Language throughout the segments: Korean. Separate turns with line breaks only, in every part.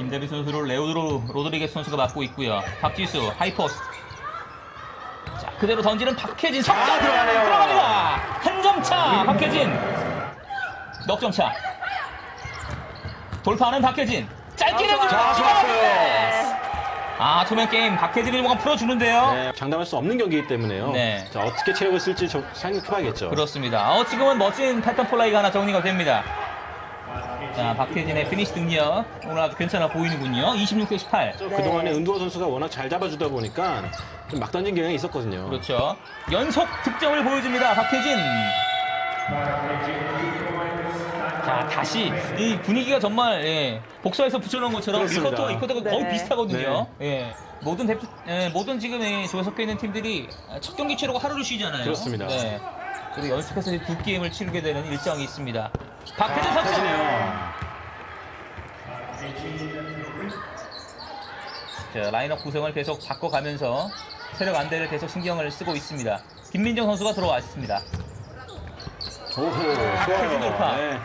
김대비 선수를 레오드로 로드리게스 선수가 맡고 있고요. 박지수 하이포스트. 자 그대로 던지는 박혜진 석점
아, 들어가네요.
들어갑니다. 한 점차 박혜진. 넉점 차. 돌파하는 박혜진. 짧게 내주는
자, 좋았어요.
아 게임 박혜진이 뭔가 풀어주는데요.
네, 장담할 수 없는 경기이기 때문에요.
네.
자, 어떻게 체력을 쓸지 좀 생각해봐야겠죠.
그렇습니다. 어, 지금은 멋진 패턴 플라이가 하나 정리가 됩니다. 자, 박혜진의 피니시 등력. 오늘 아주 괜찮아 보이는군요. 26대 18.
그동안에 은두호 선수가 워낙 잘 잡아주다 보니까 좀 막 던진 경향이 있었거든요.
그렇죠. 연속 득점을 보여줍니다. 박혜진. 자, 다시 이 분위기가 정말 예, 복사해서 붙여놓은 것처럼
그렇습니다.
1쿼터, 2쿼터가 거의
네.
비슷하거든요. 예. 모든 대, 예, 모든 지금 이 조에 섞여 있는 팀들이 첫 경기 치르고 하루를 쉬잖아요.
그렇습니다.
네. 그리고 연속해서 이두 게임을 치르게 되는 일정이 있습니다. 박혜진 선수.
터지네요.
자, 라인업 구성을 계속 바꿔가면서 체력 안대를 계속 신경을 쓰고 있습니다. 김민정 선수가 들어왔습니다.
오호,
최진 돌파.
좋아요. 네.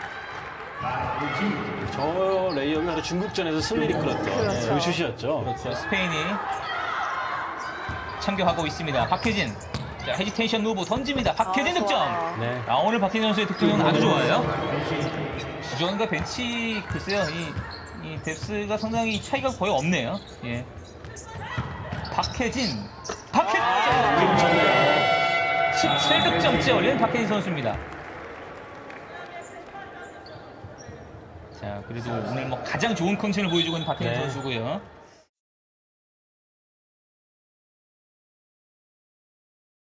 저 레이업이 바로 중국전에서 승리를 이끌었던
그렇죠.
그 슛이었죠.
그렇죠. 스페인이 참교하고 있습니다. 박혜진. 자, 헤지테이션 무브 던집니다. 박혜진
아,
득점.
좋아요.
네.
아, 오늘 박혜진 선수의 득점은 아주 좋아요. 주전과 벤치 글쎄요. 이, 이 뎁스가 상당히 차이가 거의 없네요. 예. 박혜진. 박혜진.
아,
17득점째 올린 박혜진 선수입니다. 자, 그래도 오늘 뭐 가장 좋은 컨디션을 보여주고 있는 박혜진
네.
선수고요.